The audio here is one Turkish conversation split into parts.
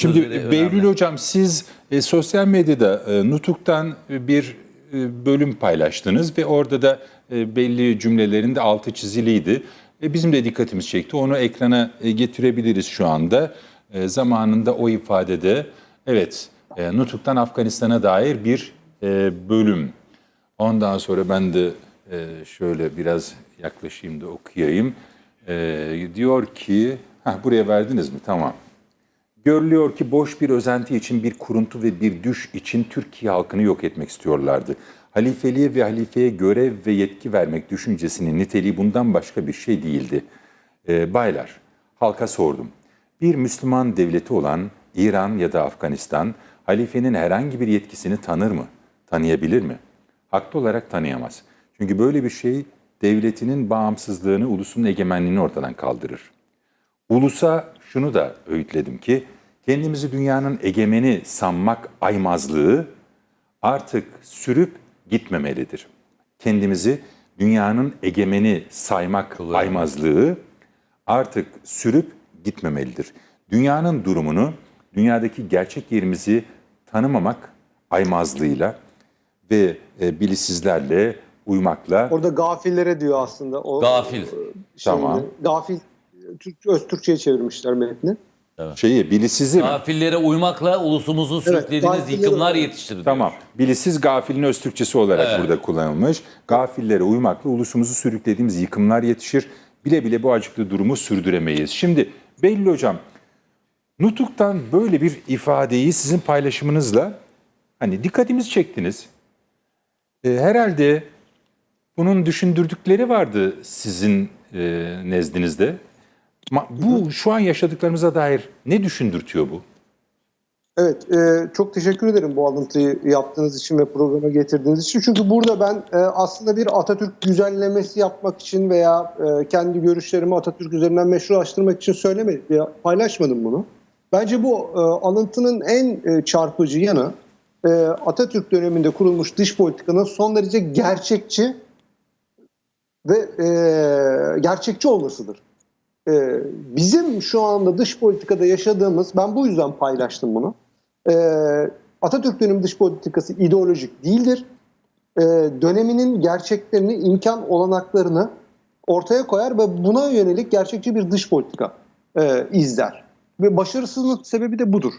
Şimdi Sözleri önemli. Behlül Hocam siz e, sosyal medyada e, Nutuk'tan bir e, bölüm paylaştınız ve orada da e, belli cümlelerin de altı çiziliydi. E, bizim de dikkatimiz çekti. Onu ekrana e, getirebiliriz şu anda. E, zamanında o ifadede evet e, Nutuk'tan Afganistan'a dair bir e, bölüm. Ondan sonra ben de e, şöyle biraz yaklaşayım da okuyayım. E, diyor ki, buraya verdiniz mi? Tamam. Görülüyor ki boş bir özenti için bir kuruntu ve bir düş için Türkiye halkını yok etmek istiyorlardı. Halifeliğe ve halifeye görev ve yetki vermek düşüncesinin niteliği bundan başka bir şey değildi. Ee, baylar, halka sordum. Bir Müslüman devleti olan İran ya da Afganistan, halifenin herhangi bir yetkisini tanır mı? Tanıyabilir mi? Haklı olarak tanıyamaz. Çünkü böyle bir şey devletinin bağımsızlığını, ulusun egemenliğini ortadan kaldırır. Ulusa şunu da öğütledim ki kendimizi dünyanın egemeni sanmak aymazlığı artık sürüp gitmemelidir. Kendimizi dünyanın egemeni saymak aymazlığı artık sürüp gitmemelidir. Dünyanın durumunu, dünyadaki gerçek yerimizi tanımamak aymazlığıyla ve e, bilişsizlerle uymakla Orada gafillere diyor aslında. O, Gafil. şeyini- Tamam. Gafil Türk, öz Türkçe'ye çevirmişler metni. şeyi bilişsizi mi? Gafillere uymakla ulusumuzu sürüklediğiniz gafillere yıkımlar uymak. yetiştirir. Tamam. Bilisiz gafilin öz Türkçesi olarak burada kullanılmış. Gafillere uymakla ulusumuzu sürüklediğimiz yıkımlar yetişir. Bile bile bu acıklı durumu sürdüremeyiz. Şimdi Belli Hocam, Nutuk'tan böyle bir ifadeyi sizin paylaşımınızla hani dikkatimizi çektiniz. E, herhalde bunun düşündürdükleri vardı sizin e, nezdinizde. Bu şu an yaşadıklarımıza dair ne düşündürtüyor bu? Evet, e, çok teşekkür ederim bu alıntıyı yaptığınız için ve programa getirdiğiniz için. Çünkü burada ben e, aslında bir Atatürk güzellemesi yapmak için veya e, kendi görüşlerimi Atatürk üzerinden meşrulaştırmak için söylemedim, ya paylaşmadım bunu. Bence bu e, alıntının en e, çarpıcı yanı e, Atatürk döneminde kurulmuş dış politikanın son derece gerçekçi ve e, gerçekçi olmasıdır. Ee, bizim şu anda dış politikada yaşadığımız, ben bu yüzden paylaştım bunu. Ee, Atatürk dönemi dış politikası ideolojik değildir. Ee, döneminin gerçeklerini, imkan olanaklarını ortaya koyar ve buna yönelik gerçekçi bir dış politika e, izler. Ve başarısızlık sebebi de budur.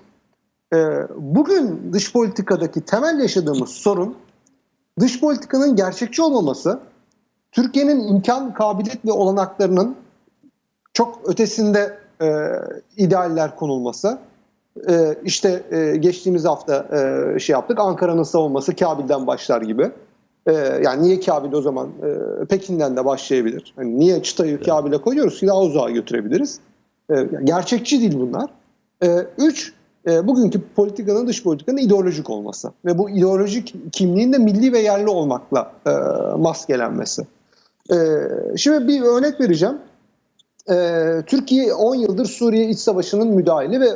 Ee, bugün dış politikadaki temel yaşadığımız sorun, dış politikanın gerçekçi olmaması, Türkiye'nin imkan, kabiliyet ve olanaklarının çok ötesinde e, idealler konulması. E, işte e, geçtiğimiz hafta e, şey yaptık. Ankara'nın savunması Kabil'den başlar gibi. E, yani niye Kabil o zaman e, Pekin'den de başlayabilir? Hani niye çıtayı Kabil'e koyuyoruz daha uzağa götürebiliriz? E, yani gerçekçi değil bunlar. E, üç, e, bugünkü politikanın dış politikanın ideolojik olması ve bu ideolojik kimliğin de milli ve yerli olmakla e, maskelenmesi. E, şimdi bir örnek vereceğim. Ee, Türkiye 10 yıldır Suriye iç savaşının müdahili ve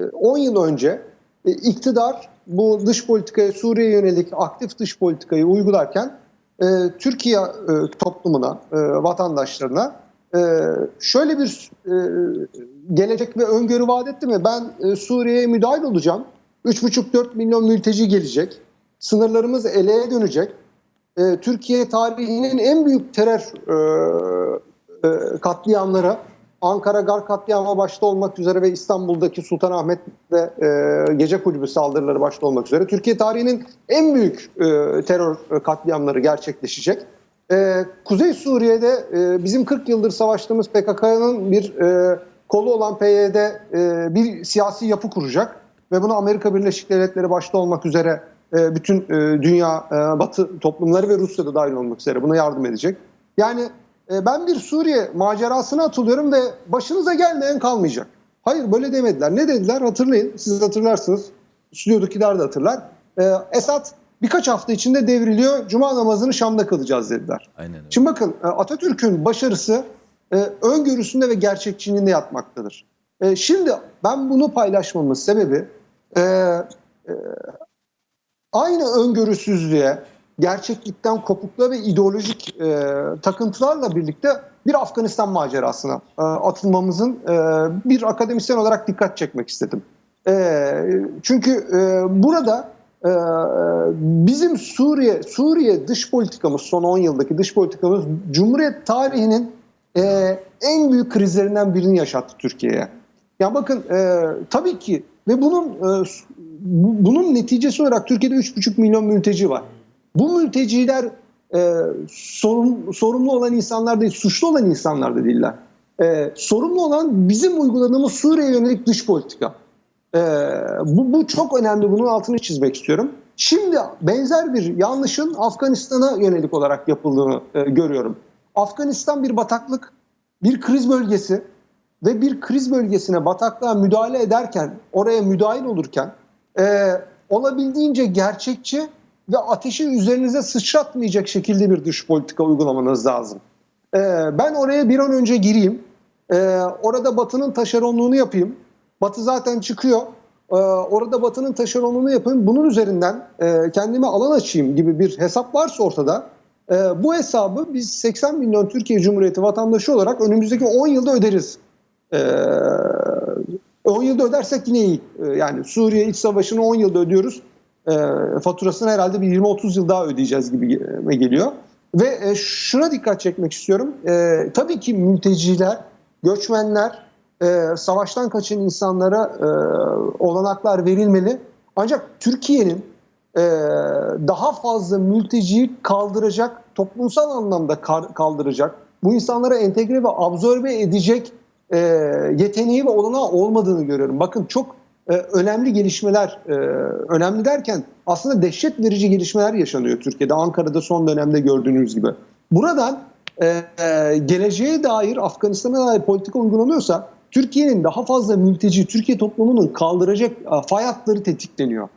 e, 10 yıl önce e, iktidar bu dış politikaya Suriye yönelik aktif dış politikayı uygularken e, Türkiye e, toplumuna, e, vatandaşlarına e, şöyle bir e, gelecek ve öngörü vaat etti mi? Ben e, Suriye'ye müdahil olacağım. 3,5-4 milyon mülteci gelecek. Sınırlarımız eleğe dönecek. E, Türkiye tarihinin en büyük terör e, e, katliamlara Ankara Gar katliamı başta olmak üzere ve İstanbul'daki Sultanahmet ve e, gece kulübü saldırıları başta olmak üzere Türkiye tarihinin en büyük e, terör katliamları gerçekleşecek. E, Kuzey Suriye'de e, bizim 40 yıldır savaştığımız PKK'nın bir e, kolu olan PYD e, bir siyasi yapı kuracak ve bunu Amerika Birleşik Devletleri başta olmak üzere e, bütün e, dünya e, batı toplumları ve Rusya da dahil olmak üzere buna yardım edecek. Yani ben bir Suriye macerasına atılıyorum ve başınıza gelmeyen kalmayacak. Hayır böyle demediler. Ne dediler hatırlayın. Siz hatırlarsınız. Stüdyodakiler de hatırlar. E, Esad birkaç hafta içinde devriliyor. Cuma namazını Şam'da kılacağız dediler. Aynen öyle. Şimdi bakın e, Atatürk'ün başarısı e, öngörüsünde ve gerçekçiliğinde yatmaktadır. E, Şimdi ben bunu paylaşmamın sebebi e, e, aynı öngörüsüzlüğe, gerçeklikten kopukluğa ve ideolojik e, takıntılarla birlikte bir Afganistan macerasına e, atılmamızın e, bir akademisyen olarak dikkat çekmek istedim. E, çünkü e, burada e, bizim Suriye Suriye dış politikamız son 10 yıldaki dış politikamız Cumhuriyet tarihinin e, en büyük krizlerinden birini yaşattı Türkiye'ye. Ya bakın e, tabii ki ve bunun e, bu- bunun neticesi olarak Türkiye'de 3,5 milyon mülteci var. Bu mülteciler e, sorun, sorumlu olan insanlar değil, suçlu olan insanlar da değiller. E, sorumlu olan bizim uyguladığımız Suriye'ye yönelik dış politika. E, bu, bu çok önemli. Bunun altını çizmek istiyorum. Şimdi benzer bir yanlışın Afganistan'a yönelik olarak yapıldığını e, görüyorum. Afganistan bir bataklık, bir kriz bölgesi ve bir kriz bölgesine bataklığa müdahale ederken, oraya müdahil olurken e, olabildiğince gerçekçi ve ateşi üzerinize sıçratmayacak şekilde bir dış politika uygulamanız lazım. E, ben oraya bir an önce gireyim. E, orada Batı'nın taşeronluğunu yapayım. Batı zaten çıkıyor. E, orada Batı'nın taşeronluğunu yapayım. Bunun üzerinden e, kendime alan açayım gibi bir hesap varsa ortada e, bu hesabı biz 80 milyon Türkiye Cumhuriyeti vatandaşı olarak önümüzdeki 10 yılda öderiz. Ee, 10 yılda ödersek yine iyi. Ee, yani Suriye iç savaşını 10 yılda ödüyoruz. Ee, faturasını herhalde bir 20-30 yıl daha ödeyeceğiz gibi ge- geliyor. Ve e, şuna dikkat çekmek istiyorum. Ee, tabii ki mülteciler, göçmenler, e, savaştan kaçan insanlara e, olanaklar verilmeli. Ancak Türkiye'nin e, daha fazla mülteciyi kaldıracak, toplumsal anlamda kaldıracak, bu insanlara entegre ve absorbe edecek e, yeteneği ve olanağı olmadığını görüyorum. Bakın çok e, önemli gelişmeler, e, önemli derken aslında dehşet verici gelişmeler yaşanıyor Türkiye'de. Ankara'da son dönemde gördüğünüz gibi. Buradan e, e, geleceğe dair Afganistan'a dair politika uygulanıyorsa Türkiye'nin daha fazla mülteci, Türkiye toplumunun kaldıracak e, fay hatları tetikleniyor.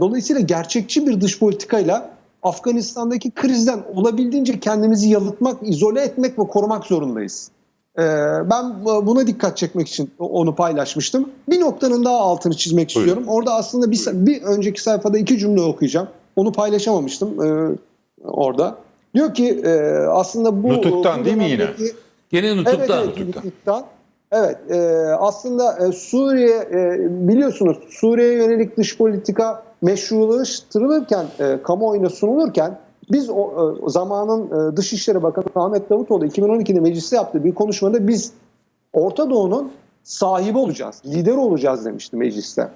Dolayısıyla gerçekçi bir dış politikayla Afganistan'daki krizden olabildiğince kendimizi yalıtmak, izole etmek ve korumak zorundayız. E, ben bu- buna dikkat çekmek için onu paylaşmıştım. Bir noktanın daha altını çizmek Buyurun. istiyorum. Orada aslında bir, bir önceki sayfada iki cümle okuyacağım. Onu paylaşamamıştım e, orada. Diyor ki e, aslında bu... Nutuk'tan bu değil mi yine? dönemdeki- Gene Evet, evet, Nutuk'tan. Evet, e, aslında e, Suriye e, biliyorsunuz Suriye'ye yönelik dış politika meşrulaştırılırken, e, kamuoyuna sunulurken biz o, e, o zamanın e, Dışişleri Bakanı Ahmet Davutoğlu 2012'de mecliste yaptığı bir konuşmada biz Orta Doğu'nun sahibi olacağız, lider olacağız demişti mecliste.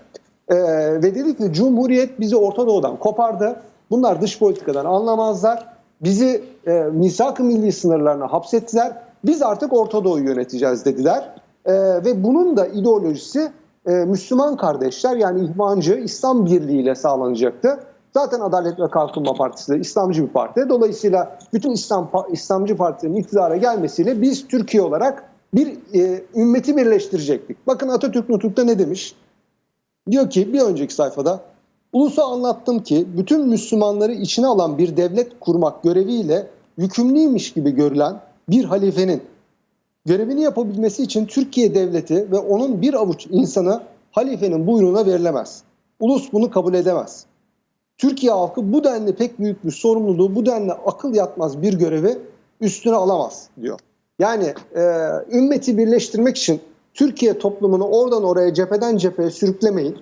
E, ve dedi ki Cumhuriyet bizi Orta Doğu'dan kopardı. Bunlar dış politikadan anlamazlar. Bizi e, misak-ı milli sınırlarına hapsettiler. Biz artık Orta Doğu'yu yöneteceğiz dediler. E, ve bunun da ideolojisi e, Müslüman kardeşler yani İhvancı İslam Birliği ile sağlanacaktı. Zaten Adalet ve Kalkınma Partisi de İslamcı bir parti. Dolayısıyla bütün İslam İslamcı partilerin iktidara gelmesiyle biz Türkiye olarak bir e, ümmeti birleştirecektik. Bakın Atatürk Nutuk'ta ne demiş? Diyor ki bir önceki sayfada Ulusa anlattım ki bütün Müslümanları içine alan bir devlet kurmak göreviyle yükümlüymüş gibi görülen bir halifenin görevini yapabilmesi için Türkiye devleti ve onun bir avuç insanı halifenin buyruğuna verilemez. Ulus bunu kabul edemez. Türkiye halkı bu denli pek büyük bir sorumluluğu, bu denli akıl yatmaz bir görevi üstüne alamaz diyor. Yani e, ümmeti birleştirmek için Türkiye toplumunu oradan oraya cepheden cepheye sürüklemeyin.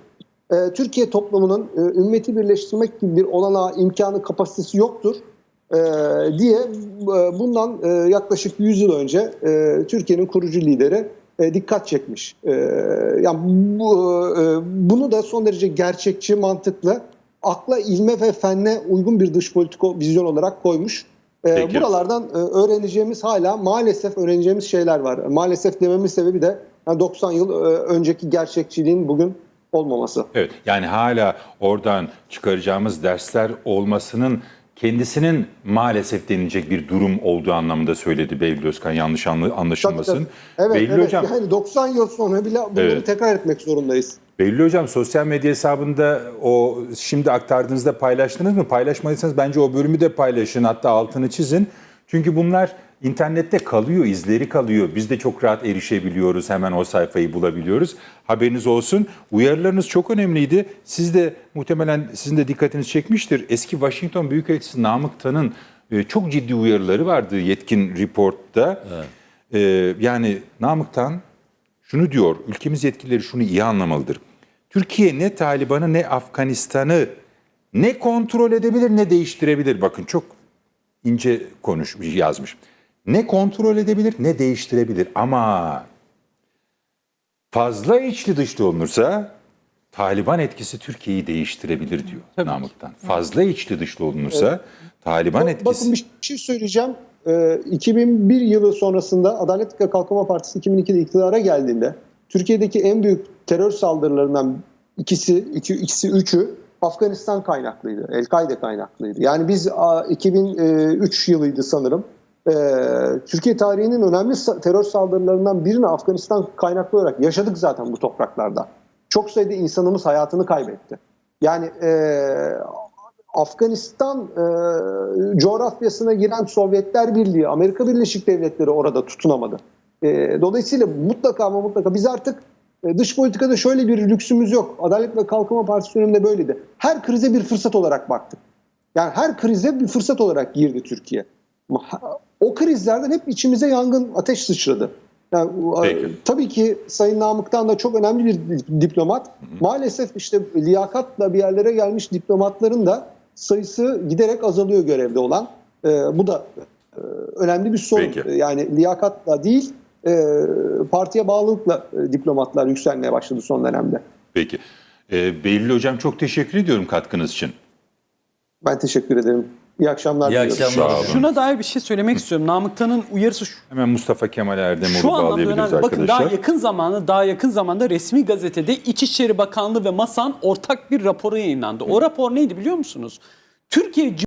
E, Türkiye toplumunun e, ümmeti birleştirmek gibi bir olanağı, imkanı, kapasitesi yoktur e, diye e, bundan e, yaklaşık 100 yıl önce e, Türkiye'nin kurucu lideri e, dikkat çekmiş. E, yani bu, e, bunu da son derece gerçekçi, mantıklı, akla, ilme ve fenne uygun bir dış politika vizyon olarak koymuş. E, Peki. buralardan e, öğreneceğimiz hala maalesef öğreneceğimiz şeyler var. Maalesef dememin sebebi de yani 90 yıl e, önceki gerçekçiliğin bugün olmaması. Evet yani hala oradan çıkaracağımız dersler olmasının kendisinin maalesef denilecek bir durum olduğu anlamında söyledi Behlül Özkan yanlış anlı- anlaşılmasın. Tabii, tabii. Evet, Behlül evet. Hocam, Yani 90 yıl sonra bile bunları Evet. tekrar etmek zorundayız. Behlül Hocam sosyal medya hesabında o şimdi aktardığınızda paylaştınız mı? Paylaşmadıysanız bence o bölümü de paylaşın hatta altını çizin. Çünkü bunlar internette kalıyor, izleri kalıyor. Biz de çok rahat erişebiliyoruz, hemen o sayfayı bulabiliyoruz. Haberiniz olsun. Uyarılarınız çok önemliydi. Siz de muhtemelen sizin de dikkatiniz çekmiştir. Eski Washington Büyükelçisi Namık Tan'ın e, çok ciddi uyarıları vardı yetkin reportta. E, yani Namık'tan şunu diyor, ülkemiz yetkilileri şunu iyi anlamalıdır. Türkiye ne Taliban'ı ne Afganistan'ı ne kontrol edebilir ne değiştirebilir. Bakın çok ince konuş yazmış. Ne kontrol edebilir ne değiştirebilir ama fazla içli dışlı olunursa Taliban etkisi Türkiye'yi değiştirebilir diyor Namık'tan. Fazla içli dışlı olunursa Taliban etkisi Bakın bir şey söyleyeceğim. Ee, 2001 yılı sonrasında Adalet ve Kalkınma Partisi 2002'de iktidara geldiğinde Türkiye'deki en büyük terör saldırılarından ikisi, iki, ikisi üçü Afganistan kaynaklıydı. El-Kaide kaynaklıydı. Yani biz a, 2003 yılıydı sanırım. Ee, Türkiye tarihinin önemli terör saldırılarından birini Afganistan kaynaklı olarak yaşadık zaten bu topraklarda. Çok sayıda insanımız hayatını kaybetti. Yani e, Afganistan e, coğrafyasına giren Sovyetler Birliği, Amerika Birleşik Devletleri orada tutunamadı. E, dolayısıyla mutlaka ama mutlaka biz artık e, dış politikada şöyle bir lüksümüz yok. Adalet ve Kalkınma Partisi döneminde böyleydi. Her krize bir fırsat olarak baktık. Yani her krize bir fırsat olarak girdi Türkiye. O krizlerden hep içimize yangın, ateş sıçradı. Yani, Peki. e, tabii ki Sayın Namık'tan da çok önemli bir diplomat. Maalesef işte liyakatla bir yerlere gelmiş diplomatların da sayısı giderek azalıyor görevde olan. E, bu da e, önemli bir sorun. Peki. E, Yani liyakatla değil, e, partiye bağlılıkla e, diplomatlar yükselmeye başladı son dönemde. Peki. Ee, Behlül Hocam çok teşekkür ediyorum katkınız için. Ben teşekkür ederim. İyi akşamlar İyi diliyorum. akşamlar. Sağ olun. Şuna dair bir şey söylemek istiyorum. Namıktan'ın uyarısı şu, Hemen Mustafa Kemal Erdem'e şu anlamda bağlayabiliriz önemli. Bakın arkadaşlar. daha yakın zamanda daha yakın zamanda resmi gazetede İçişleri Bakanlığı ve MASA'n ortak bir raporu yayınlandı. O rapor neydi biliyor musunuz? Türkiye